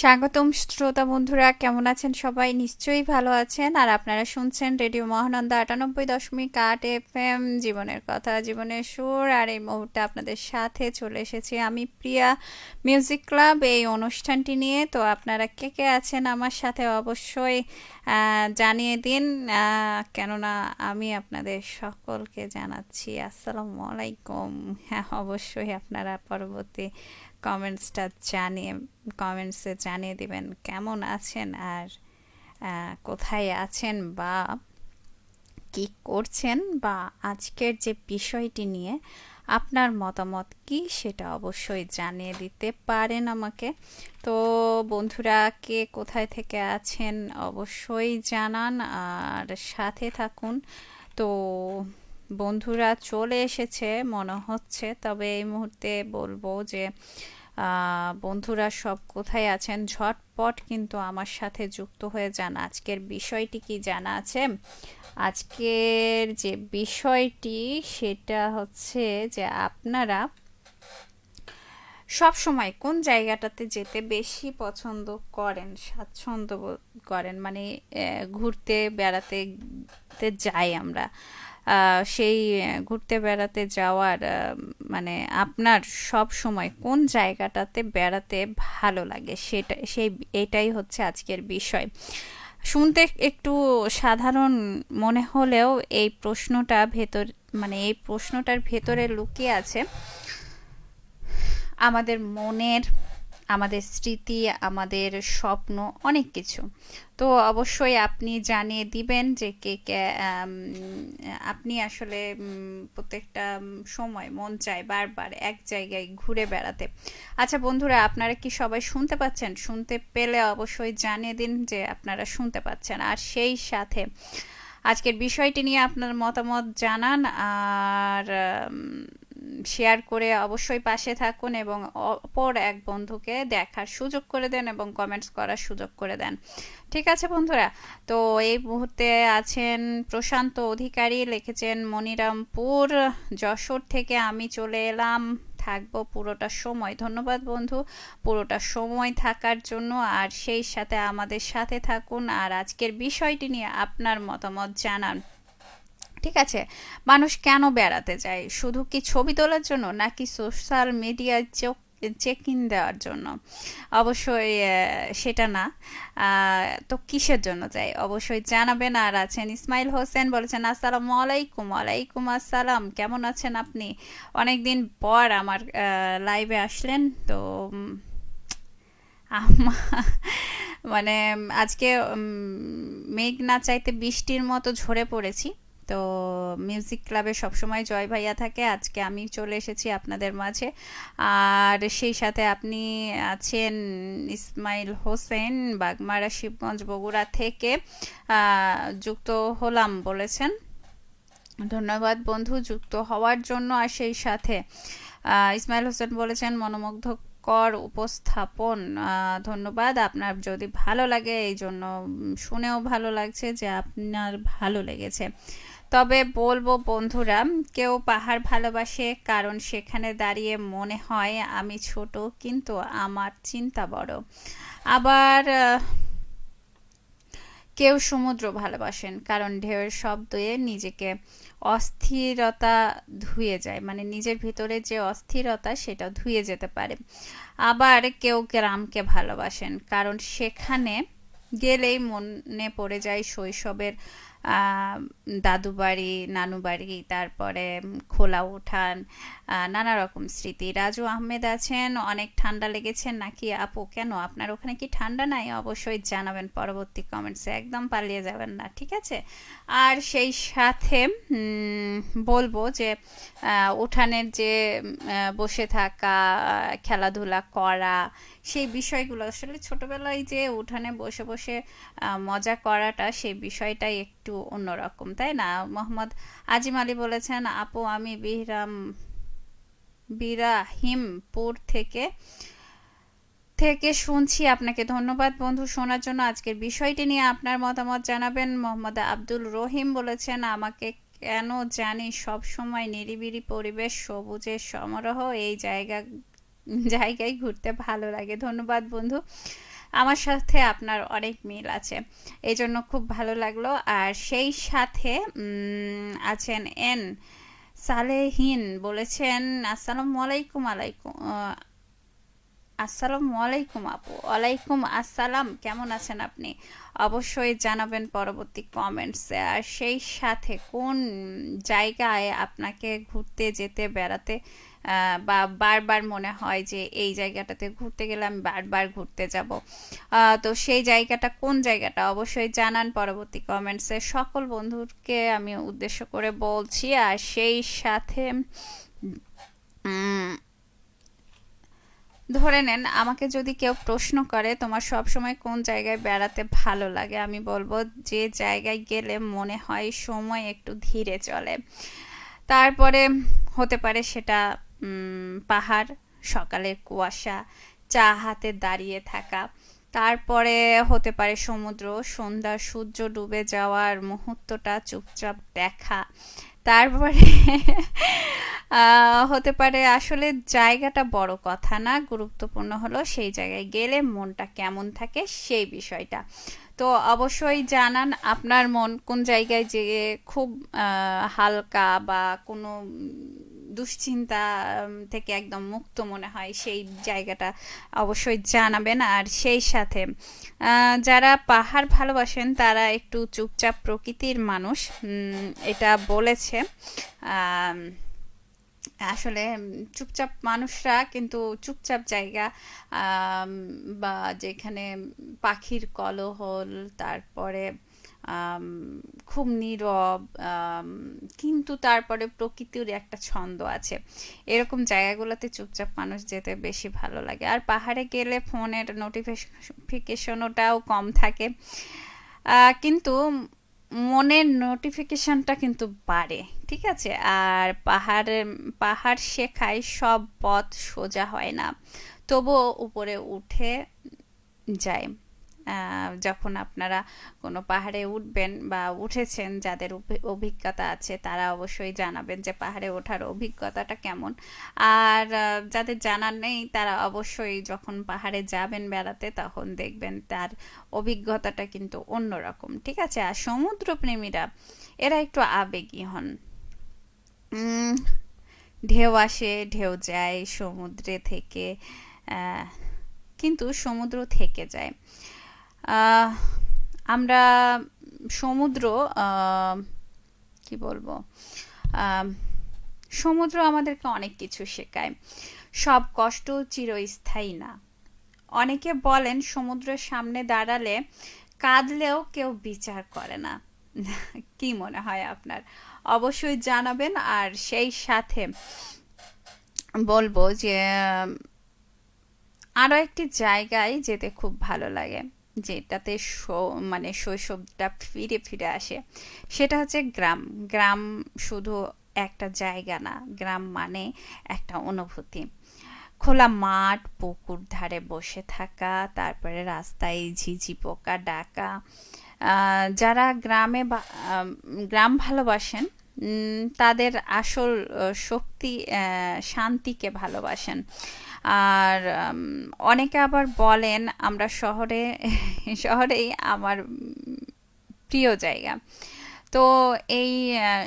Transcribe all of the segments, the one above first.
স্বাগতম শ্রোতা বন্ধুরা, কেমন আছেন সবাই? নিশ্চয়ই ভালো আছেন। আর আপনারা শুনছেন রেডিও মহানন্দা আটানব্বই দশমিক আট এফ এম জীবনের কথা, জীবনের সুর। আর এই মুহূর্তে আপনাদের সাথে চলে এসেছি আমি, প্রিয়া মিউজিক ক্লাব। এই অনুষ্ঠানটি নিয়ে তো আপনারা কে কে আছেন আমার সাথে অবশ্যই জানিয়ে দিন। কেননা আমি আপনাদের সকলকে জানাচ্ছি আসসালামু আলাইকুম। হ্যাঁ অবশ্যই আপনারা পরবর্তী কমেন্টসটা জানিয়ে কমেন্টসে জানিয়ে দিবেন কেমন আছেন আর কোথায় আছেন বা কি করছেন বা আজকের যে বিষয়টি নিয়ে আপনার মতামত কি সেটা অবশ্যই জানিয়ে দিতে পারেন আমাকে। তো বন্ধুরা, কে কোথায় থেকে আছেন অবশ্যই জানান আর সাথে থাকুন। তো বন্ধুরা চলে এসেছে, মনে হচ্ছে। তবে এই মুহূর্তে বলব যে বন্ধুরা সব কোথায় আছেন? ঝটপট কিন্তু আমার সাথে যুক্ত হয়ে যান। আজকের বিষয়টি কি জানা আছে? আজকের যে বিষয়টি, সেটা হচ্ছে যে আপনারা সব সময় কোন জায়গাটাতে যেতে বেশি পছন্দ করেন, স্বাচ্ছন্দ্য করেন? মানে ঘুরতে, বেড়াতে যাই আমরা। সেই ঘুরতে বেড়াতে যাওয়ার মানে আপনার সব সময় কোন জায়গাটাতে বেড়াতে ভালো লাগে? সেটা, সেই, এটাই হচ্ছে আজকের বিষয়। শুনতে একটু সাধারণ মনে হলেও এই প্রশ্নটা ভেতর মানে এই প্রশ্নটার ভেতরে লুকিয়ে আছে আমাদের মনের আমাদের স্মৃতি, আমাদের স্বপ্ন, অনেক কিছু। তো অবশ্যই আপনি জানিয়ে দিবেন যে কে কে আপনি আসলে প্রত্যেকটা সময় মন চায় বারবার এক জায়গায় ঘুরে বেড়াতে। আচ্ছা বন্ধুরা, আপনারা কি সবাই শুনতে পাচ্ছেন? শুনতে পেলে অবশ্যই জানিয়ে দিন যে আপনারা শুনতে পাচ্ছেন। আর সেই সাথে আজকের বিষয়টি নিয়ে আপনার মতামত জানান। আর শেয়ার করে অবশ্যই পাশে থাকুন এবং অপর এক বন্ধুকে দেখার সুযোগ করে দেন এবং কমেন্টস করার সুযোগ করে দেন। ঠিক আছে বন্ধুরা, তো এই মুহূর্তে আছেন প্রশান্ত অধিকারী, লিখেছেন মনিরামপুর, যশোর থেকে আমি চলে এলাম। থাকব পুরোটা সময়। ধন্যবাদ বন্ধু, পুরোটা সময় থাকার জন্য। আর সেই সাথে আমাদের সাথে থাকুন। আর আজকের বিষয়টি নিয়ে আপনার মতামত জানান। ঠিক আছে? মানুষ কেন বেড়াতে যায়? শুধু কি ছবি তোলার জন্য নাকি সোশ্যাল মিডিয়ায় চোখ চেক ইন দেওয়ার জন্য? অবশ্যই সেটা না। তো কিসের জন্য যাই অবশ্যই জানাবেন। আর আছেন ইসমাইল হোসেন, বলেছেন, আসসালামু আলাইকুম আলাইকুম আসসালাম। কেমন আছেন আপনি? অনেক দিন পর আমার লাইভে আসলেন। তো মানে আজকে মেঘ না চাইতে বৃষ্টির মতো ঝরে পড়েছি। তো মিউজিক ক্লাবে সবসময় জয় ভাইয়া থাকে। আজকে আমি চলে এসেছি আপনাদের মাঝে। আর সেই সাথে আপনি আছেন ইসমাইল হোসেন, বাগমারা, শিবগঞ্জ, বগুড়া থেকে যুক্ত হলাম বলেছেন। ধন্যবাদ বন্ধু, যুক্ত হওয়ার জন্য। আর সেই সাথে ইসমাইল হোসেন বলেছেন মনোমুগ্ধ কর উপস্থাপন ধন্যবাদ। আপনার যদি ভালো লাগে, এই জন্য শুনেও ভালো লাগছে যে আপনার ভালো লেগেছে। তবে বলব বন্ধুরা, কেউ পাহাড় ভালোবাসে কারণ সেখানে দাঁড়িয়ে মনে হয় আমি ছোট, কিন্তু আমার চিন্তা বড়। আবার কেউ সমুদ্র ভালোবাসেন কারণ ঢেউয়ের শব্দে নিজেকে অস্থিরতা ধুয়ে যায় মানে নিজের ভিতরে যে অস্থিরতা সেটা ধুয়ে যেতে পারে। আবার কেউ গ্রামকে ভালোবাসেন কারণ সেখানে গেলেই মনে পড়ে যায় শৈশবের দাদু বাড়ি, নানু বাড়ি, তারপরে খোলা উঠান নানা রকম স্মৃতি। রাজু আহমেদ আছেন, অনেক ঠান্ডা লেগেছেন নাকি আপু? কেন? আপনার ওখানে কি ঠান্ডা নাই? অবশ্যই জানাবেন পরবর্তী কমেন্টসে একদম পালিয়ে যাবেন না, ঠিক আছে? আর সেই সাথে বলব যে উঠানের যে বসে থাকা খেলাধুলা করা সেই বিষয়গুলো। আসলে ছোটবেলায় যে উঠানে বসে বসে মজা করাটা সেই বিষয়টাই একটু অন্যরকম, তাই না? মোহাম্মদ আজিম আলী বলেছেন, আপু, আমি বিহরাম, বিরাহিমপুর থেকে থেকে শুনছি আপনাকে। ধন্যবাদ বন্ধু শোনার জন্য। আজকের বিষয়টি নিয়ে আপনার মতামত জানাবেন। মোহাম্মদ আব্দুল রহিম বলেছেন, আমাকে কেন জানি সব সময় নিরিবিরি পরিবেশ, সবুজের সমারোহ, এই জায়গা জায়গায় ঘুরতে ভালো লাগে। ধন্যবাদ বন্ধু। আমার সাথে আপনার অনেক মিল আছে। এই জন্য খুব ভালো লাগল। আর সেই সাথে আছেন এন সালেহীন বলেছেন, আসসালামু আলাইকুম আলাইকুম আসসালামু আলাইকুম আপু। ওয়ালাইকুম আসসালাম। কেমন আছেন আপনি? অবশ্যই জানাবেন পরবর্তী কমেন্টসে আর সেই সাথে কোন জায়গায় আপনাকে ঘুরতে, যেতে, বেড়াতে বা বারবার মনে হয় যে এই জায়গাটাতে ঘুরতে গেলে আমি বারবার ঘুরতে যাব। তো সেই জায়গাটা কোন জায়গাটা অবশ্যই জানান পরবর্তী কমেন্টসে সকল বন্ধুকে আমি উদ্দেশ্য করে বলছি, আর সেই সাথে ধরে নেন আমাকে যদি কেউ প্রশ্ন করে, তোমার সব সময় কোন জায়গায় বেড়াতে ভালো লাগে? আমি বলব, যে জায়গায় গেলে মনে হয় সময় একটু ধীরে চলে। তারপরে হতে পারে সেটা পাহাড় সকালের কুয়াশা, চা হাতে দাঁড়িয়ে থাকা, তারপরে হতে পারে সমুদ্র, সন্ধ্যার সূর্য ডুবে যাওয়ার মুহূর্তটা চুপচাপ দেখা। তারপরে হতে পারে আসলে জায়গাটা বড় কথা না, গুরুত্বপূর্ণ হলো সেই জায়গায় গেলে মনটা কেমন থাকে সেই বিষয়টা। তো অবশ্যই জানান আপনার মন কোন জায়গায় যে খুব হালকা বা কোনো দুশ্চিন্তা থেকে একদম মুক্ত মনে হয়, সেই জায়গাটা অবশ্যই জানাবেন। আর সেই সাথে যারা পাহাড় ভালোবাসেন, তারা একটু চুপচাপ প্রকৃতির মানুষ। এটা বলেছে। আসলে চুপচাপ মানুষরা কিন্তু চুপচাপ জায়গা বা যেখানে পাখির কলহল, তারপরে খুব নীরব কিন্তু তারপরে প্রকৃতির একটা ছন্দ আছে। এরকম জায়গাগুলোতে চুপচাপ মানুষ যেতে বেশি ভালো লাগে। আর পাহাড়ে গেলে ফোনের নোটিফিকেশনটাও কম থাকে। কিন্তু মনের নোটিফিকেশনটা কিন্তু বাড়ে, ঠিক আছে? আর পাহাড়ে পাহাড় শেখায় সব পথ সোজা হয় না। তবুও উপরে উঠে যায়। যখন আপনারা কোনো পাহাড়ে উঠবেন বা উঠেছেন, যাদের অভিজ্ঞতা আছে, তারা অবশ্যই জানাবেন যে পাহাড়ে ওঠার অভিজ্ঞতাটা কেমন। আর যাদের জানার নেই, তারা অবশ্যই যখন পাহাড়ে যাবেন বেড়াতে, তখন দেখবেন তার অভিজ্ঞতাটা কিন্তু অন্যরকম, ঠিক আছে? আর সমুদ্রপ্রেমীরা, এরা একটু আবেগী হন। ঢেউ আসে, ঢেউ যায় সমুদ্রে থেকে কিন্তু সমুদ্র থেকে যায়। আমরা সমুদ্র কি বলব? সমুদ্র আমাদেরকে অনেক কিছু শেখায়। সব কষ্ট চিরস্থায়ী না। অনেকে বলেন, সমুদ্রের সামনে দাঁড়ালে কাঁদলেও কেউ বিচার করে না। কি মনে হয় আপনার? অবশ্যই জানাবেন, আর সেই সাথে বলব যে আরও একটি জায়গায় যেতে খুব ভালো লাগে। যেটাতে মানে শৈশবটা ফিরে ফিরে আসে, সেটা হচ্ছে গ্রাম। গ্রাম শুধু একটা জায়গা না, গ্রাম মানে একটা অনুভূতি। খোলা মাঠ, পুকুর ধারে বসে থাকা, তারপরে রাস্তায় ঝিঝি পোকা, ডাকা। যারা গ্রামে গ্রাম ভালোবাসেন তাদের আসল শক্তি শান্তিকে ভালোবাসেন। আর অনেকে আবার বলেন, আমরা শহরে, শহরেই আমার প্রিয় জায়গা। তো এই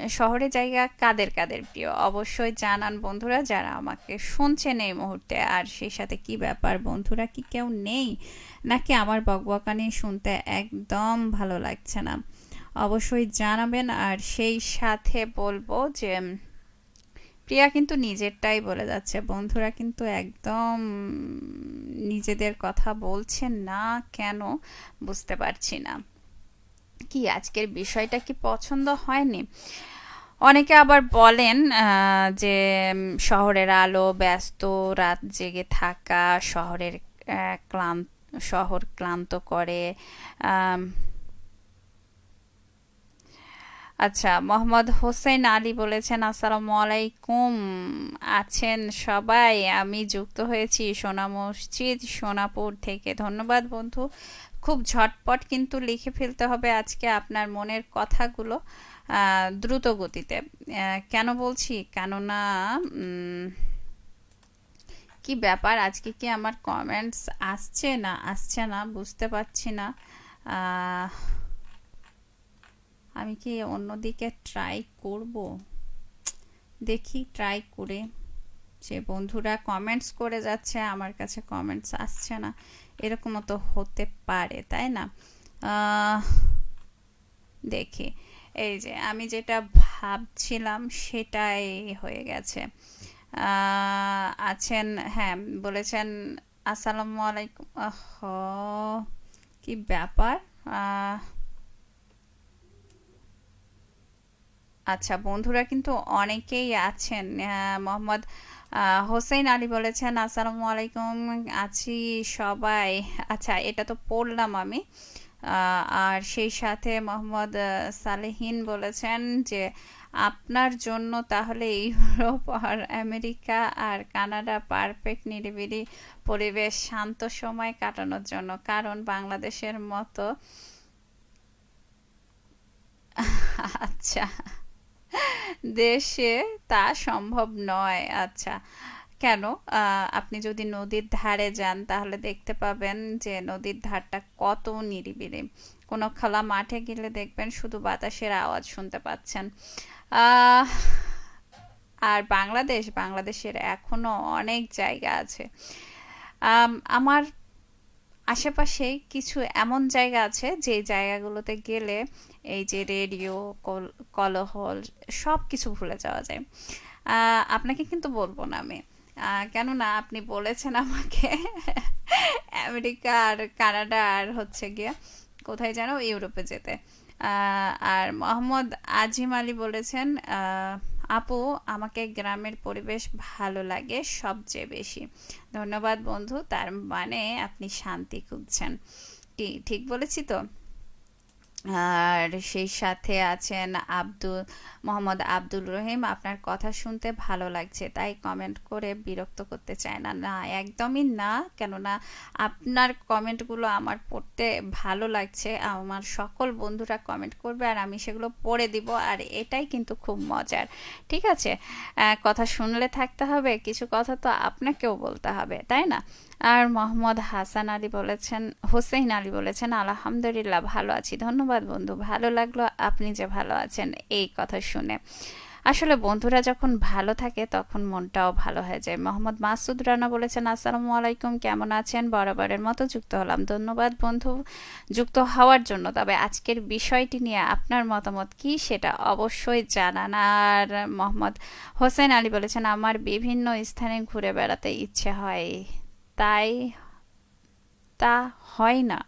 শহরে জায়গা কাদের কাদের প্রিয়? অবশ্যই জানান বন্ধুরা যারা আমাকে শুনছেন এই মুহূর্তে। আর সেই সাথে কি ব্যাপার? বন্ধুরা কি কেউ নেই? নাকি আমার বকবকানি শুনতে একদম ভালো লাগছে না? অবশ্যই জানাবেন। আর সেই সাথে বলব যে প্রিয়া কিন্তু নিজেরটাই বলে যাচ্ছে। বন্ধুরা কিন্তু একদম নিজেদের কথা বলছেন না কেন বুঝতে পারছি না। কি আজকের বিষয়টা কি পছন্দ হয়নি? অনেকে আবার বলেন যে শহরের আলো, ব্যস্ত, রাত জেগে থাকা, শহরের ক্লান্ত শহর ক্লান্ত করে আচ্ছা মোহাম্মদ হোসেন আলী বলেছেন, আসসালামু আলাইকুম। আছেন সবাই। আমি যুক্ত হয়েছি সোনা মসজিদ, সোনাপুর থেকে। ধন্যবাদ বন্ধু। খুব ঝটপট কিন্তু লিখে ফেলতে হবে আজকে আপনার মনের কথাগুলো দ্রুত গতিতে। কেন বলছি? কেননা কি ব্যাপার? আজকে কি আমার কমেন্টস আসছে না? আসছে না, বুঝতে পারছি না। আমি কি অন্যদিকে ট্রাই করব? দেখি ট্রাই করে। যে বন্ধুরা কমেন্টস করে যাচ্ছে, আমার কাছে কমেন্টস আসছে না। এরকমও তো হতে পারে, তাই না? দেখি। এই যে আমি যেটা ভাবছিলাম সেটাই হয়ে গেছে। আছেন হ্যাঁ বলেছেন, আসসালামু আলাইকুম। কি ব্যাপার? আচ্ছা বন্ধুরা কিন্তু অনেকেই আছেন। মোহাম্মদ হোসেন আলী বলেছেন, আসসালামু আলাইকুম, আছি সবাই। আচ্ছা এটা তো পড়লাম আমি। আর সেই সাথে মোহাম্মদ সালেহিন বলেছেন যে, আপনার জন্য তাহলে ইউরোপ আর আমেরিকা আর কানাডা পারফেক্ট, নিরিবিলি পরিবেশ, শান্ত সময় কাটানোর জন্য। কারণ বাংলাদেশের মতো আচ্ছা। দেশে তা সম্ভব নয়। আচ্ছা কেন? আপনি যদি নদীর ধারে যান, তাহলে দেখতে পাবেন যে নদীর ধারটা কত নিরিবিলি। কোনো খোলা মাঠে গেলে দেখবেন শুধু বাতাসের আওয়াজ শুনতে পাচ্ছেন। আর বাংলাদেশ, বাংলাদেশের এখনও অনেক জায়গা আছে। আমার আশেপাশে কিছু এমন জায়গা আছে যে জায়গাগুলোতে গেলে এই যে রেডিও কলহল সব কিছু ভুলে যাওয়া যায়। আপনাকে কিন্তু বলব না আমি। কেননা আপনি বলেছেন আমাকে আমেরিকা আর কানাডা আর হচ্ছে গিয়ে কোথায় যেন ইউরোপে যেতে। আর মোহাম্মদ আজিম আলী বলেছেন আপু, আমাকে গ্রামের পরিবেশ ভালো লাগে সবচেয়ে বেশি। ধন্যবাদ বন্ধু, তার মানে আপনি শান্তি খুঁজছেন। কি, ঠিক বলেছি তো? আর সেই সাথে আছেন আব্দুল, মোহাম্মদ আব্দুল রহিম। আপনার কথা শুনতে ভালো লাগছে, তাই কমেন্ট করে বিরক্ত করতে চায় না। না, একদমই না, কেননা আপনার কমেন্টগুলো আমার পড়তে ভালো লাগছে। আমার সকল বন্ধুরা কমেন্ট করবে আর আমি সেগুলো পড়ে দিব, আর এটাই কিন্তু খুব মজার। ঠিক আছে? কথা শুনলে থাকতে হবে, কিছু কথা তো আপনাকেও বলতে হবে, তাই না? আর মোহাম্মদ হাসান আলী বলেছেন হোসেন আলী বলেছেন, আলহামদুলিল্লাহ, ভালো আছি। ধন্যবাদ বন্ধু, ভালো লাগল, আপনি যে ভালো আছেন, এই কথা শুনে। আসলে বন্ধুরা যখন ভালো থাকে, তখন মনটাও ভালো হয়ে যায়। মোহাম্মদ মাসুদ রানা বলেছেন, আসসালামু আলাইকুম, কেমন আছেন? বরাবরের মতো যুক্ত হলাম। ধন্যবাদ বন্ধু, যুক্ত হওয়ার জন্য। তবে আজকের বিষয়টি নিয়ে আপনার মতামত কি, সেটা অবশ্যই জানান। আর মোহাম্মদ হোসেন আলী বলেছেন, আমার বিভিন্ন স্থানে ঘুরে বেড়াতে ইচ্ছে হয়। তাই তা হয় না।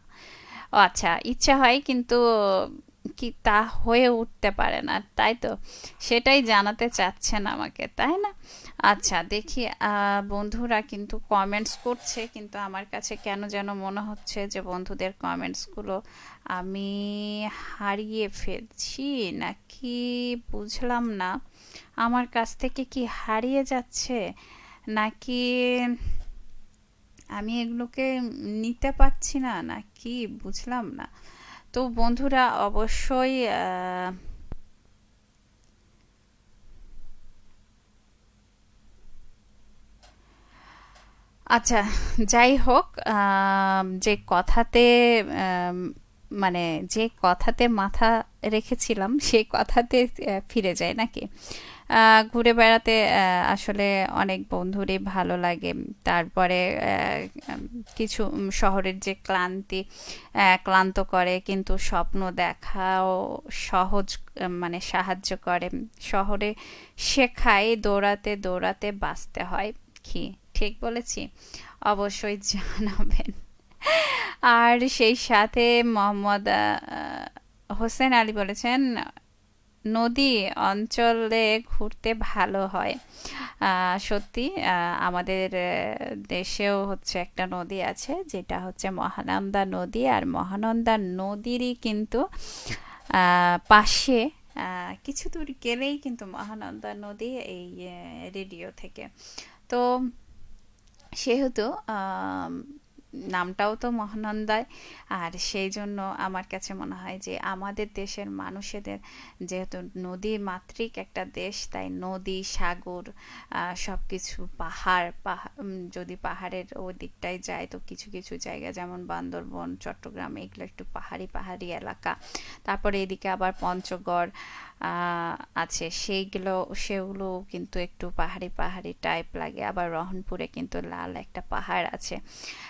ও আচ্ছা ইচ্ছা হয় কিন্তু কি তা হয়ে উঠতে পারে না, তাই তো? সেটাই জানাতে চাচ্ছেন আমাকে, তাই না? আচ্ছা দেখি বন্ধুরা কিন্তু কমেন্টস করছে, কিন্তু আমার কাছে কেন যেন মনে হচ্ছে যে বন্ধুদের কমেন্টসগুলো আমি হারিয়ে ফেলছি নাকি বুঝলাম না। আমার কাছ থেকে কি হারিয়ে যাচ্ছে নাকি আমি এগুলোকে নিতে পারছি না না কি বুঝলাম না। তো বন্ধুরা, অবশ্যই আচ্ছা যাই হোক যে কথাতে মানে যে কথাতে মাথা রেখেছিলাম, সেই কথাতে ফিরে যায় নাকি? ঘুরে বেড়াতে আসলে অনেক বন্ধুরই ভালো লাগে। তারপরে কিছু শহরের যে ক্লান্তি ক্লান্ত করে, কিন্তু স্বপ্ন দেখাও সহজ মানে সাহায্য করে। শহরে শেখায়, দৌড়াতে দৌড়াতে বাঁচতে হয়। কি? ঠিক বলেছি? অবশ্যই জানাবেন। আর সেই সাথে মোহাম্মদ হোসেন আলী বলেছেন, নদী অঞ্চলে ঘুরতে ভালো হয়। সত্যি আমাদের দেশেও হচ্ছে একটা নদী আছে, যেটা হচ্ছে মহানন্দা নদী। আর মহানন্দা নদীরই কিন্তু পাশে কিছু দূর গেলেই কিন্তু মহানন্দা নদী এই রেডিও থেকে। তো, সেহেতু নামটাও তো মহানন্দায়। আর সেই জন্য আমার কাছে মনে হয় যে, আমাদের দেশের মানুষেদের যেহেতু নদী মাতৃক একটা দেশ, তাই নদী, সাগর সব কিছু পাহাড় পাহাড় যদি পাহাড়ের ওই দিকটায় যায়, তো কিছু কিছু জায়গা যেমন বান্দরবন, চট্টগ্রাম, এগুলো একটু পাহাড়ি পাহাড়ি এলাকা। তারপরে এদিকে আবার পঞ্চগড় আছে। সেইগুলো, সেগুলো কিন্তু একটু পাহাড়ি পাহাড়ি টাইপ লাগে। আবার রহনপুরে কিন্তু লাল একটা পাহাড় আছে।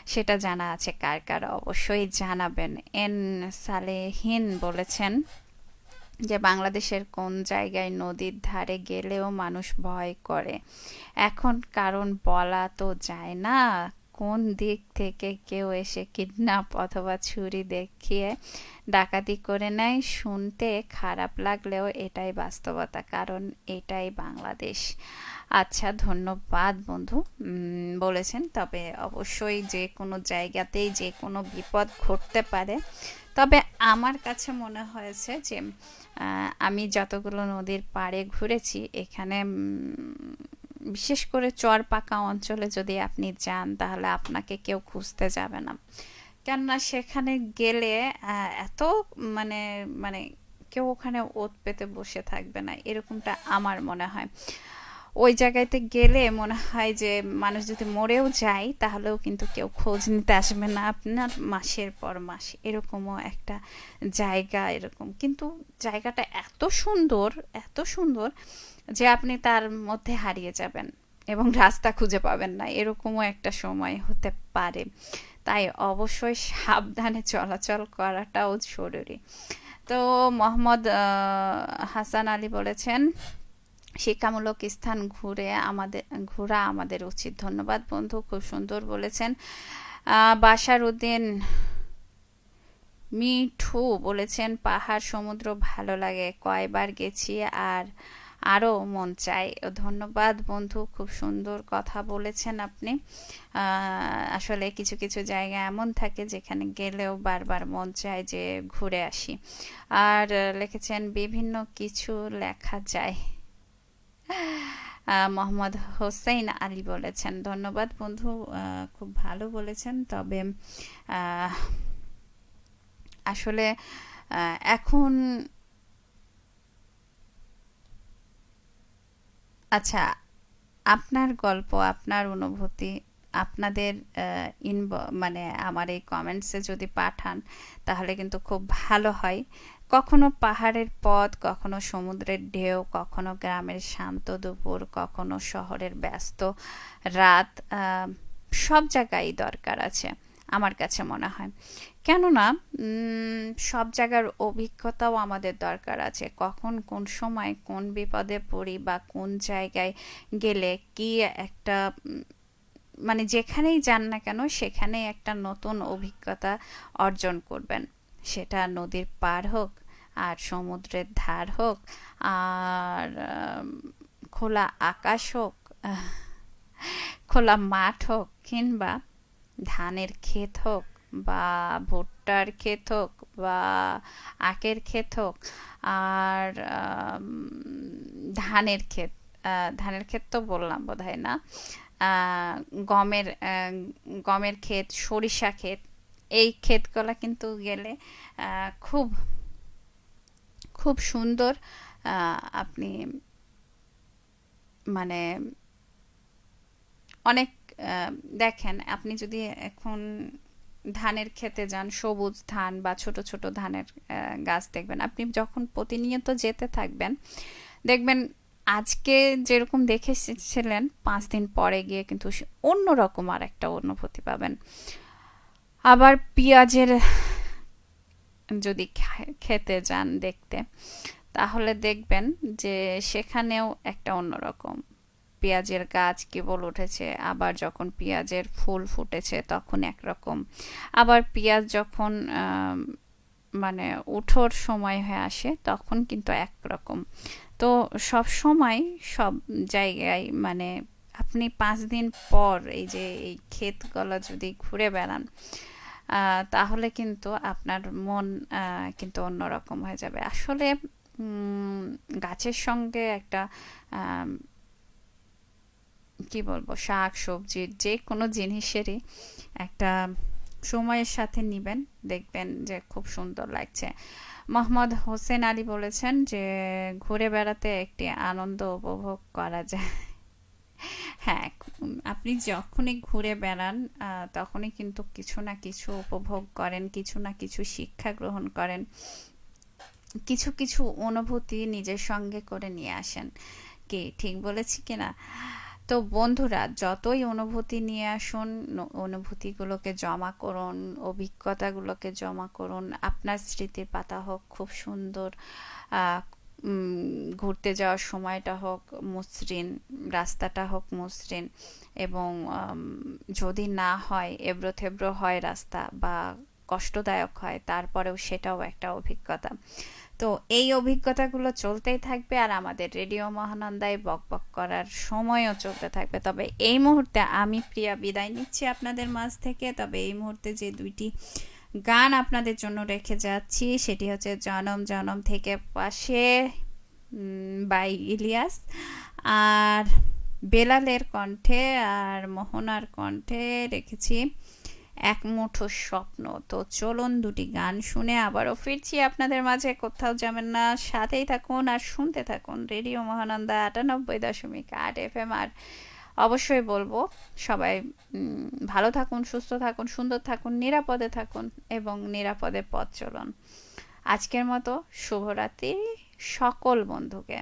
সেটা জানা আছে কার কার? অবশ্যই জানাবেন। এন সালেহীন বলেছেন যে, বাংলাদেশের কোন জায়গায় নদীর ধারে গেলেও মানুষ ভয় করে। এখন কারণ বলা তো যায় না। কোন দিক থেকে কেউ এসে কিডন্যাপ অথবা ছুরি দেখিয়ে ডাকাতি করে নেয়, শুনতে খারাপ লাগলেও এটাই বাস্তবতা, কারণ এটাই বাংলাদেশ। আচ্ছা ধন্যবাদ বন্ধু। বলেছেন, তবে অবশ্যই যে কোনো জায়গাতেই যে কোনো বিপদ ঘটতে পারে। তবে আমার কাছে মনে হয়েছে যে আমি যতগুলো নদীর পাড়ে ঘুরেছি, এখানে বিশেষ করে চর পাকা অঞ্চলে যদি আপনি যান, তাহলে আপনাকে কেউ খুঁজতে যাবে না। কেননা সেখানে গেলে এত মানে মানে কেউ ওখানে ওত পেতে বসে থাকবে না, এরকমটা আমার মনে হয়। ওই জায়গাতে গেলে মনে হয় যে, মানুষ যদি মরেও যায়, তাহলেও কিন্তু কেউ খোঁজ নিতে আসবে না, আপনার মাসের পর মাস, এরকমও একটা জায়গা, এরকম। কিন্তু জায়গাটা এত সুন্দর এত সুন্দর যে আপনি তার মধ্যে হারিয়ে যাবেন এবং রাস্তা খুঁজে পাবেন না। এরকমও একটা সময় হতে পারে। তাই অবশ্যই সাবধানে চলাচল করাটাও জরুরি। তো মোহাম্মদ হাসান আলী বলেছেন, শিক্ষামূলক স্থান ঘুরে আমাদের, ঘোরা আমাদের উচিত। ধন্যবাদ বন্ধু, খুব সুন্দর বলেছেন। বাসার উদ্দিন মিঠু বলেছেন, পাহাড়, সমুদ্র ভালো লাগে, কয়বার গেছি আর আরও মন চাই ধন্যবাদ বন্ধু, খুব সুন্দর কথা বলেছেন আপনি। আসলে কিছু কিছু জায়গা এমন থাকে যেখানে গেলেও বারবার মন চায় যে ঘুরে আসি। আর লিখেছেন, বিভিন্ন কিছু লেখা যায়। মোহাম্মদ হোসেন আলী বলেছেন, ধন্যবাদ বন্ধু খুব ভালো বলেছেন। তবে আসলে এখন আচ্ছা আপনার গল্প, আপনার অনুভূতি, আপনাদের ইনব মানে আমার এই কমেন্টসে যদি পাঠান, তাহলে কিন্তু খুব ভালো হয়। কখনো পাহাড়ের পথ, কখনো সমুদ্রের ঢেউ, কখনো গ্রামের শান্ত দুপুর, কখনো শহরের ব্যস্ত রাত সব জায়গায় দরকার আছে। আমার কাছে মনে হয়। কেননা সব জায়গার অভিজ্ঞতাও আমাদের দরকার আছে। কখন কোন সময় কোন বিপদে পড়ি বা কোন জায়গায় গেলে কি একটা মানে যেখানেই যান না কেন সেখানেই একটা নতুন অভিজ্ঞতা অর্জন করবেন। সেটা নদীর পার হোক, আর সমুদ্রের ধার হোক, আর খোলা আকাশ হোক, খোলা মাঠ হোক, কিংবা ধানের ক্ষেত হোক বা ভুট্টার ক্ষেত হোক বা আখের ক্ষেত হোক আর ধানের ক্ষেত ধানের ক্ষেত তো বললাম বোধ হয় না গমের গমের ক্ষেত, সরিষা ক্ষেত, এই ক্ষেতগুলো কিন্তু গেলে খুব খুব সুন্দর আপনি মানে অনেক দেখেন, আপনি যদি এখন ধানের খেতে যান, সবুজ ধান বা ছোট ছোট ধানের গাছ দেখবেন, আপনি যখন প্রতিনিয়ত যেতে থাকবেন, দেখবেন আজকে যেরকম দেখেছিলেন পাঁচ দিন পরে গিয়ে কিন্তু অন্যরকম আর একটা অনুভূতি পাবেন। আবার পেঁয়াজের যদি খেতে যান দেখতে, তাহলে দেখবেন যে সেখানেও একটা অন্যরকম পেঁয়াজের গাছ কেবল উঠেছে, আবার যখন পেঁয়াজের ফুল ফুটেছে তখন একরকম। আবার পেঁয়াজ যখন মানে উঠোর সময় হয়ে আসে তখন কিন্তু একরকম। তো সব সময় সব জায়গায় মানে আপনি পাঁচ দিন পর এই যে এই ক্ষেতগুলো যদি ঘুরে বেড়ান তাহলে কিন্তু আপনার মন কিন্তু অন্যরকম হয়ে যাবে। আসলে গাছের সঙ্গে একটা কি বলব, শাক সবজির যে কোনো জিনিসেরই একটা সময়ের সাথে নিবেন, দেখবেন যে খুব সুন্দর লাগছে। মোহাম্মদ হোসেন আলী বলেছেন যে, ঘুরে বেড়াতে একটি আনন্দ উপভোগ করা যায়। হ্যাঁ আপনি যখনই ঘুরে বেড়ান তখনই কিন্তু কিছু না কিছু উপভোগ করেন, কিছু না কিছু শিক্ষা গ্রহণ করেন, কিছু কিছু অনুভূতি নিজের সঙ্গে করে নিয়ে আসেন। কি, ঠিক বলেছি কিনা? তো বন্ধুরা, যতই অনুভূতি নিয়ে আসুন অনুভূতিগুলোকে জমা করুন, অভিজ্ঞতাগুলোকে জমা করুন, আপনার স্মৃতির পাতা হোক, খুব সুন্দর ঘুরতে যাওয়ার সময়টা হোক, মসৃণ, রাস্তাটা হোক মসৃণ এবং যদি না হয় এবড়ো থেবড়ো হয় রাস্তা বা কষ্টদায়ক হয়, তারপরেও সেটাও একটা অভিজ্ঞতা। তো এই অভিজ্ঞতাগুলো চলতেই থাকবে আর আমাদের রেডিও মহানন্দায় বক বক করার সময়ও চলতে থাকবে। তবে এই মুহূর্তে আমি প্রিয়া বিদায় নিচ্ছি আপনাদের মাঝ থেকে। তবে এই মুহূর্তে যে দুইটি গান আপনাদের জন্য রেখে যাচ্ছি, সেটি হচ্ছে জনম জনম থেকে পাশে বাই ইলিয়াস আর বেলালের কণ্ঠে আর মোহনার কণ্ঠে রেখেছি। এক মুঠো স্বপ্ন। তো চলুন দুটি গান শুনে আবারও ফিরছি আপনাদের মাঝে। কোথাও যাবেন না, সাথেই থাকুন আর শুনতে থাকুন রেডিও মহানন্দা আটানব্বই দশমিক আট এফ এম আর অবশ্যই বলব, সবাই ভালো থাকুন, সুস্থ থাকুন, সুন্দর থাকুন, নিরাপদে থাকুন এবং নিরাপদে পথ চলুন। আজকের মতো শুভরাত্রি সকল বন্ধুকে।